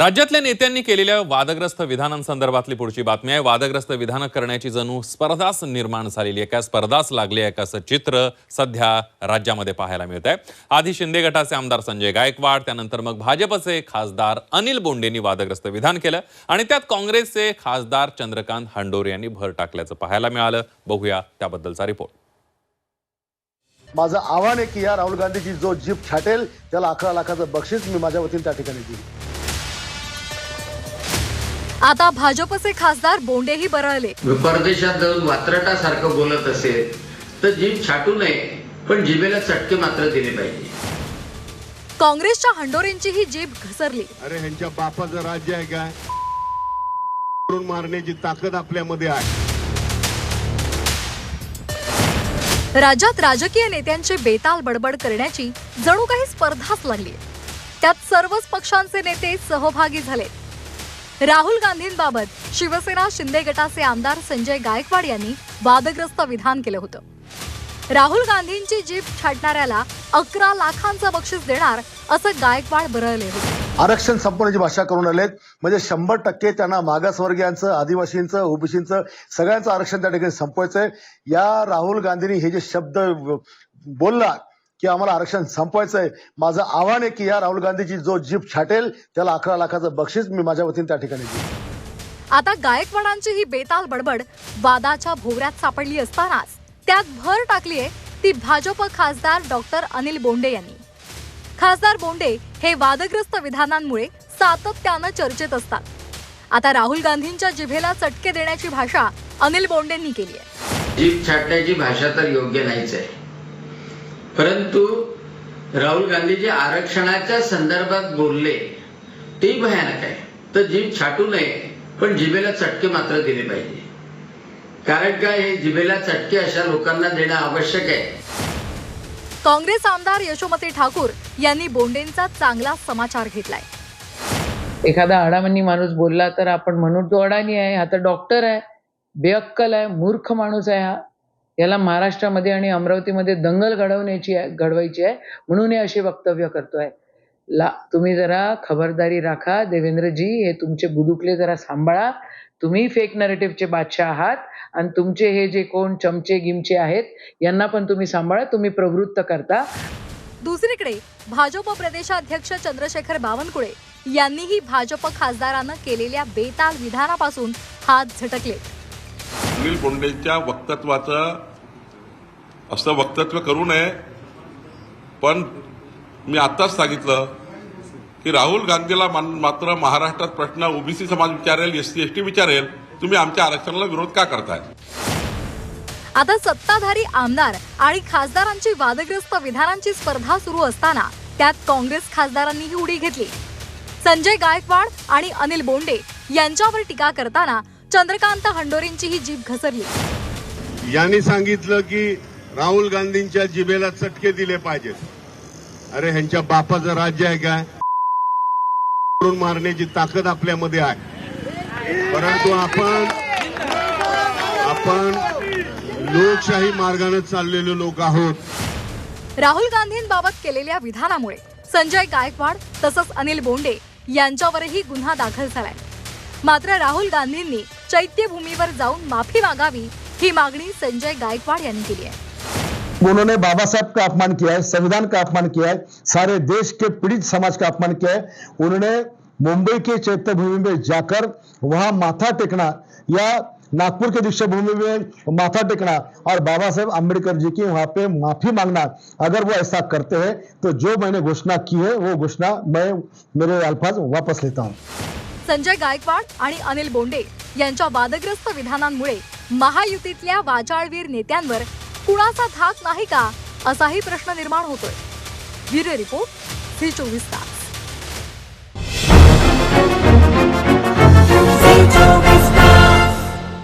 राज्यातल्या नेत्यांनी केलेल्या वादग्रस्त विधानांसंदर्भातली पुढची बातमी आहे. वादग्रस्त विधानं करण्याची जणू स्पर्धाच निर्माण झालेली आहे का? स्पर्धाच लागली आहे का? असं चित्र सध्या राज्यामध्ये पाहायला मिळत आहे आधी शिंदे गटाचे आमदार संजय गायकवाड त्यानंतर मग भाजपचे खासदार अनिल बोंडेंनी वादग्रस्त विधान केलं आणि त्यात काँग्रेसचे खासदार चंद्रकांत हंडोरे यांनी भर टाकल्याचं पाहायला मिळालं. बघूया त्याबद्दलचा रिपोर्ट. माझं आव्हान आहे की या राहुल गांधीची जो जीप छाटेल त्याला अकरा लाखाचं बक्षीस मी माझ्या वतीने त्या ठिकाणी दिली आता भाजपचे खासदार बोंडेही बरळले. परदेशात जाऊन वात्रटासारखं बोलत असेल तर जीभ छाटू नये पण जिभेला चटके मात्र दिले पाहिजे. काँग्रेसच्या हंडोरेंची ही जीभ घसरली. अरे ह्यांच्या बापाचं राज्य आहे काय? करून मारण्याची ताकद आपल्यामध्ये आहे. राज्यात राजकीय नेत्यांचे बेताल बडबड करण्याची जणू काही स्पर्धाच लागली त्यात सर्वच पक्षांचे नेते सहभागी झाले राहुल गांधींबाबत शिवसेना शिंदे गटाचे आमदार संजय गायकवाड यांनी वादग्रस्त विधान केलं होतं. राहुल गांधींची जीप छाटणाऱ्याला अकरा लाखांचं बक्षीस देणार असं गायकवाड बरळले होते. आरक्षण संपवण्याची भाषा करून आलेत. म्हणजे शंभर टक्के त्यांना मागासवर्गीयांचं आदिवासींचं ओबीसींचं सगळ्यांचं आरक्षण त्या ठिकाणी आहे या राहुल गांधींनी हे जे शब्द बोलला की आम्हाला आरक्षण संपवायचंय. माझं आव्हान आहे की या राहुल गांधीची जो जीप छाटेल त्याला अकरा लाखाचं बक्षीस मी माझ्या वतीने त्या ठिकाणी आता गायकवाडांची ही बेताल बडबड वादाच्या भोवऱ्यात सापडली असतानाच त्यात भर टाकलीये ती भाजप खासदार डॉक्टर अनिल बोंडे यांनी. खासदार बोंडे हे वादग्रस्त विधानांमुळे सातत्यानं चर्चेत असतात. आता राहुल गांधींच्या जिभेला चटके देण्याची भाषा अनिल बोंडेंनी केली आहे जीभ छाटण्याची भाषा तर योग्य नाहीच आहे. परंतु राहुल गांधी जे आरक्षणाच्या संदर्भात बोलले ते भयानक आहे. तर जीभ छाटू नये पण जिभेला चटके मात्र दिले पाहिजे. कारण काय हे जिभेला चटके अशा लोकांना देणं आवश्यक आहे. काँग्रेस आमदार यशोमती ठाकूर यांनी बोंडेंचा चांगला समाचार घेतलाय. एखादा अडामनी माणूस बोलला तर आपण म्हणू तो अडाणी आहे हा तर डॉक्टर आहे बेअक्कल आहे मूर्ख माणूस आहे हा. याला महाराष्ट्रामध्ये आणि अमरावतीमध्ये दंगल घडवण्याची आहे घडवायची आहे म्हणून हे असे वक्तव्य करतोय. ला तुम्ही जरा खबरदारी राखा देवेंद्रजी हे तुमचे बुदुकले जरा सांभाळा. तुम्ही फेक नरेटिव्हचे बादशाह आहात आणि तुमचे हे जे कोण चमचे गिमचे आहेत यांना पण तुम्ही सांभाळा तुम्ही प्रवृत्त करता. दुसरीकडे भाजप प्रदेशाध्यक्ष चंद्रशेखर बावनकुळे यांनीही भाजप खासदारानं केलेल्या बेताल विधानापासून हात झटकले. अनिल बोंडेंच्या वक्तत्वाचं असं वक्तव्य करू नये. पण मी आताच सांगितलं की राहुल गांधीला मात्र महाराष्ट्रात प्रश्न ओबीसी समाज विचारेल एस टी एस टी विचारेल तुम्ही आमच्या आरक्षणाला विरोध का करताय? आता सत्ताधारी आमदार आणि खासदारांची वादग्रस्त विधानांची स्पर्धा सुरू असताना त्यात काँग्रेस खासदारांनी ही उडी घेतली. संजय गायकवाड आणि अनिल बोंडे यांच्यावर टीका करताना चंद्रकांत हंडोरेंची ही जीभ घसरली. यांनी सांगितलं की राहुल गांधींच्या जिभेला चटके दिले पाहिजेत. अरे ह्यांच्या बापाचं राज्य आहे काय करून मारण्याची ताकद आपल्यामध्ये आहे. परंतु आपण आपण लोकशाही मार्गाने चाललेले लोक आहोत. राहुल गांधींबाबत केलेल्या विधानामुळे संजय गायकवाड तसंच अनिल बोंडे यांच्यावरही गुन्हा दाखल झालाय. मात्र राहुल गांधींनी चैत्यभूमीवर जाऊन माफी मागावी ही मागणी संजय गायकवाड यांनी केली आहे. उन्होंने बाबा साहब का अपमान किया है संविधान का अपमान किया है सारे देश के पीड़ित समाज का अपमान किया है। उन्होंने मुंबई के चैत्य भूमि में जाकर वहां माथा टेकना या नागपुर के दीक्षा भूमि में माथा टेकना और बाबा साहेब अम्बेडकर जी की वहां पे माफी मांगना अगर वो ऐसा करते हैं तो जो मैंने घोषणा की है वो घोषणा मैं मेरे अल्फाज वापस लेता हूँ। संजय गायकवाड आणि अनिल बोंडे यांच्या वादग्रस्त विधानांमुळे महायुतीतल्या वाचाळवीर नेत्यांवर कुणाचा धाक नाही का? असाही प्रश्न निर्माण होतोय. ब्युरो रिपोर्ट झी चोवीस तास.